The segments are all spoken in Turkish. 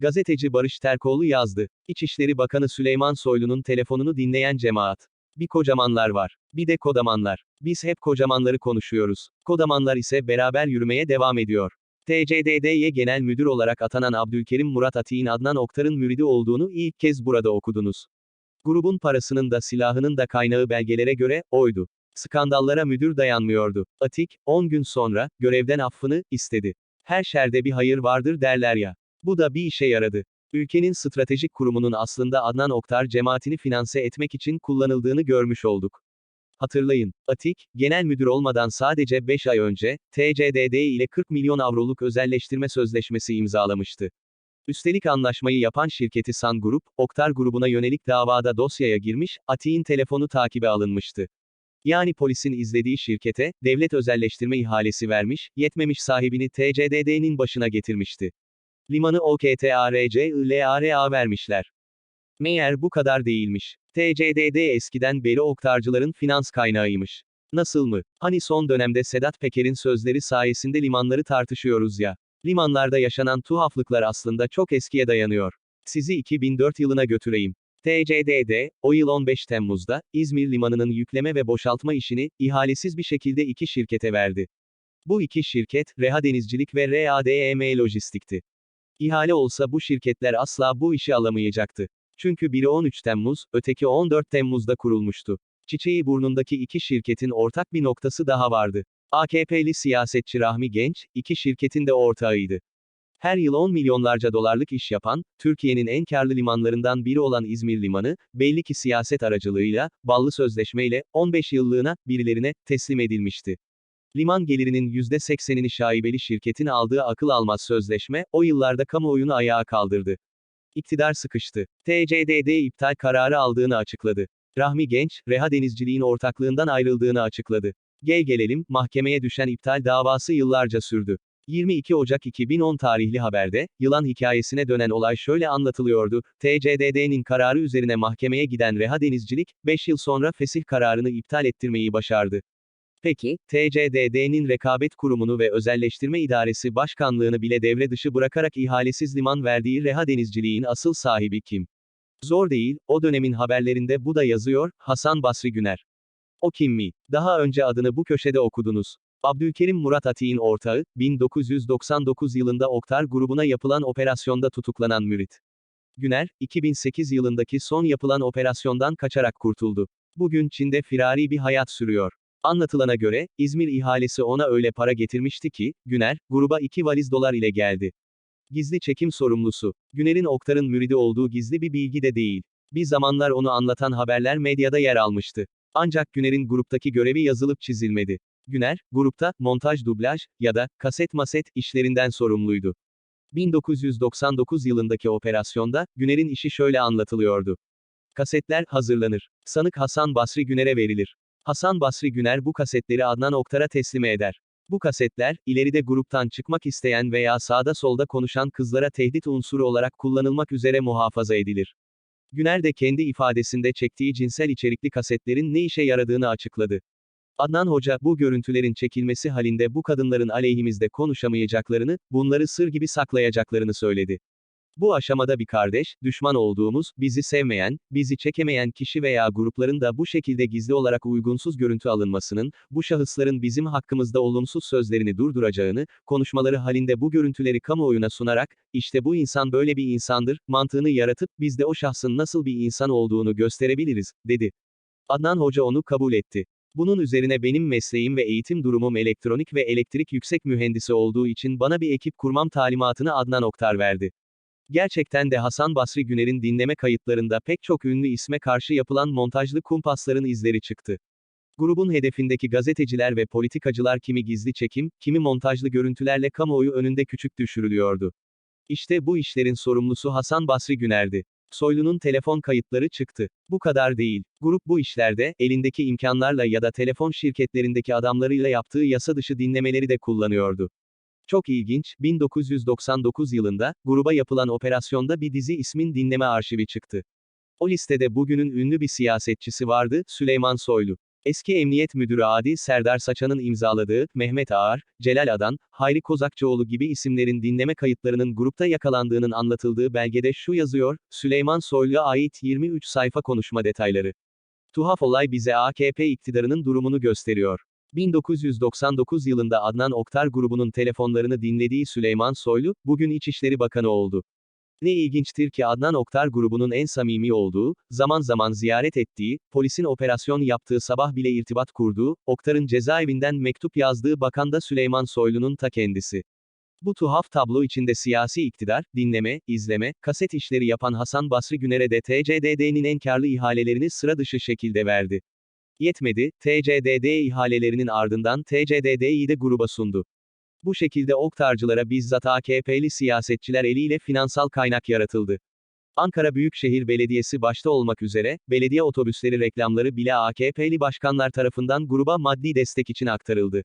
Gazeteci Barış Terkoğlu yazdı. İçişleri Bakanı Süleyman Soylu'nun telefonunu dinleyen cemaat. Bir kocamanlar var. Bir de kodamanlar. Biz hep kocamanları konuşuyoruz. Kodamanlar ise beraber yürümeye devam ediyor. TCDD'ye genel müdür olarak atanan Abdülkerim Murat Atiğ'in Adnan Oktar'ın müridi olduğunu ilk kez burada okudunuz. Grubun parasının da silahının da kaynağı belgelere göre, oydu. Skandallara müdür dayanmıyordu. Atik, 10 gün sonra, görevden affını, istedi. Her şerde bir hayır vardır derler ya. Bu da bir işe yaradı. Ülkenin stratejik kurumunun aslında Adnan Oktar cemaatini finanse etmek için kullanıldığını görmüş olduk. Hatırlayın, Atik, genel müdür olmadan sadece 5 ay önce, TCDD ile 40 milyon avroluk özelleştirme sözleşmesi imzalamıştı. Üstelik anlaşmayı yapan şirketi San Grup, Oktar grubuna yönelik davada dosyaya girmiş, Atik'in telefonu takibe alınmıştı. Yani polisin izlediği şirkete, devlet özelleştirme ihalesi vermiş, yetmemiş sahibini TCDD'nin başına getirmişti. Limanı OKTARCILARA vermişler. Meğer bu kadar değilmiş. TCDD eskiden beri oktarcıların finans kaynağıymış. Nasıl mı? Hani son dönemde Sedat Peker'in sözleri sayesinde limanları tartışıyoruz ya. Limanlarda yaşanan tuhaflıklar aslında çok eskiye dayanıyor. Sizi 2004 yılına götüreyim. TCDD, o yıl 15 Temmuz'da, İzmir Limanı'nın yükleme ve boşaltma işini, ihalesiz bir şekilde iki şirkete verdi. Bu iki şirket, Reha Denizcilik ve RADEM Lojistik'ti. İhale olsa bu şirketler asla bu işi alamayacaktı. Çünkü biri 13 Temmuz, öteki 14 Temmuz'da kurulmuştu. Çiçeği burnundaki iki şirketin ortak bir noktası daha vardı. AKP'li siyasetçi Rahmi Genç, iki şirketin de ortağıydı. Her yıl 10 milyonlarca dolarlık iş yapan, Türkiye'nin en karlı limanlarından biri olan İzmir Limanı, belli ki siyaset aracılığıyla, ballı sözleşmeyle, 15 yıllığına, birilerine, teslim edilmişti. Liman gelirinin %80'ini şaibeli şirketin aldığı akıl almaz sözleşme, o yıllarda kamuoyunu ayağa kaldırdı. İktidar sıkıştı. TCDD iptal kararı aldığını açıkladı. Rahmi Genç, Reha Denizciliğin ortaklığından ayrıldığını açıkladı. Gel gelelim, mahkemeye düşen iptal davası yıllarca sürdü. 22 Ocak 2010 tarihli haberde, yılan hikayesine dönen olay şöyle anlatılıyordu, TCDD'nin kararı üzerine mahkemeye giden Reha Denizcilik, 5 yıl sonra fesih kararını iptal ettirmeyi başardı. Peki, TCDD'nin rekabet kurumunu ve özelleştirme idaresi başkanlığını bile devre dışı bırakarak ihalesiz liman verdiği Reha Denizciliğin asıl sahibi kim? Zor değil, o dönemin haberlerinde bu da yazıyor, Hasan Basri Güner. O kim mi? Daha önce adını bu köşede okudunuz. Abdülkerim Murat Atiğ'in ortağı, 1999 yılında Oktar grubuna yapılan operasyonda tutuklanan mürit. Güner, 2008 yılındaki son yapılan operasyondan kaçarak kurtuldu. Bugün Çin'de firari bir hayat sürüyor. Anlatılana göre, İzmir ihalesi ona öyle para getirmişti ki, Güner, gruba iki valiz dolar ile geldi. Gizli çekim sorumlusu. Güner'in Oktar'ın müridi olduğu gizli bir bilgi de değil. Bir zamanlar onu anlatan haberler medyada yer almıştı. Ancak Güner'in gruptaki görevi yazılıp çizilmedi. Güner, grupta, montaj dublaj, ya da, kaset maset, işlerinden sorumluydu. 1999 yılındaki operasyonda, Güner'in işi şöyle anlatılıyordu. Kasetler, hazırlanır. Sanık Hasan Basri Güner'e verilir. Hasan Basri Güner bu kasetleri Adnan Oktar'a teslim eder. Bu kasetler, ileride gruptan çıkmak isteyen veya sağda solda konuşan kızlara tehdit unsuru olarak kullanılmak üzere muhafaza edilir. Güner de kendi ifadesinde çektiği cinsel içerikli kasetlerin ne işe yaradığını açıkladı. Adnan Hoca, bu görüntülerin çekilmesi halinde bu kadınların aleyhimizde konuşamayacaklarını, bunları sır gibi saklayacaklarını söyledi. Bu aşamada bir kardeş, düşman olduğumuz, bizi sevmeyen, bizi çekemeyen kişi veya grupların da bu şekilde gizli olarak uygunsuz görüntü alınmasının, bu şahısların bizim hakkımızda olumsuz sözlerini durduracağını, konuşmaları halinde bu görüntüleri kamuoyuna sunarak, işte bu insan böyle bir insandır, mantığını yaratıp, biz de o şahsın nasıl bir insan olduğunu gösterebiliriz, dedi. Adnan Hoca onu kabul etti. Bunun üzerine benim mesleğim ve eğitim durumum elektronik ve elektrik yüksek mühendisi olduğu için bana bir ekip kurmam talimatını Adnan Oktar verdi. Gerçekten de Hasan Basri Güner'in dinleme kayıtlarında pek çok ünlü isme karşı yapılan montajlı kumpasların izleri çıktı. Grubun hedefindeki gazeteciler ve politikacılar kimi gizli çekim, kimi montajlı görüntülerle kamuoyu önünde küçük düşürülüyordu. İşte bu işlerin sorumlusu Hasan Basri Güner'di. Soylu'nun telefon kayıtları çıktı. Bu kadar değil. Grup bu işlerde, elindeki imkanlarla ya da telefon şirketlerindeki adamlarıyla yaptığı yasa dışı dinlemeleri de kullanıyordu. Çok ilginç, 1999 yılında, gruba yapılan operasyonda bir dizi ismin dinleme arşivi çıktı. O listede bugünün ünlü bir siyasetçisi vardı, Süleyman Soylu. Eski Emniyet Müdürü Adil Serdar Saçan'ın imzaladığı, Mehmet Ağar, Celal Adan, Hayri Kozakçıoğlu gibi isimlerin dinleme kayıtlarının grupta yakalandığının anlatıldığı belgede şu yazıyor, Süleyman Soylu'ya ait 23 sayfa konuşma detayları. Tuhaf olay bize AKP iktidarının durumunu gösteriyor. 1999 yılında Adnan Oktar grubunun telefonlarını dinlediği Süleyman Soylu, bugün İçişleri Bakanı oldu. Ne ilginçtir ki Adnan Oktar grubunun en samimi olduğu, zaman zaman ziyaret ettiği, polisin operasyon yaptığı sabah bile irtibat kurduğu, Oktar'ın cezaevinden mektup yazdığı bakan da Süleyman Soylu'nun ta kendisi. Bu tuhaf tablo içinde siyasi iktidar, dinleme, izleme, kaset işleri yapan Hasan Basri Güner'e de TCDD'nin en karlı ihalelerini sıra dışı şekilde verdi. Yetmedi, TCDD ihalelerinin ardından TCDD'yi de gruba sundu. Bu şekilde oktarcılara bizzat AKP'li siyasetçiler eliyle finansal kaynak yaratıldı. Ankara Büyükşehir Belediyesi başta olmak üzere, belediye otobüsleri reklamları bile AKP'li başkanlar tarafından gruba maddi destek için aktarıldı.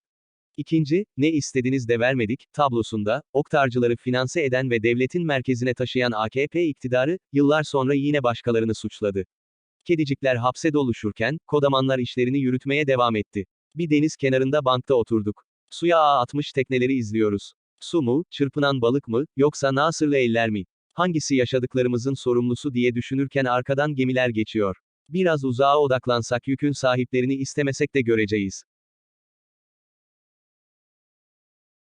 İkinci, ne istediniz de vermedik, tablosunda, oktarcıları finanse eden ve devletin merkezine taşıyan AKP iktidarı, yıllar sonra yine başkalarını suçladı. Kedicikler hapse doluşurken, kodamanlar işlerini yürütmeye devam etti. Bir deniz kenarında bankta oturduk. Suya ağ atmış tekneleri izliyoruz. Su mu, çırpınan balık mı, yoksa Nasırlı eller mi? Hangisi yaşadıklarımızın sorumlusu diye düşünürken arkadan gemiler geçiyor. Biraz uzağa odaklansak yükün sahiplerini istemesek de göreceğiz.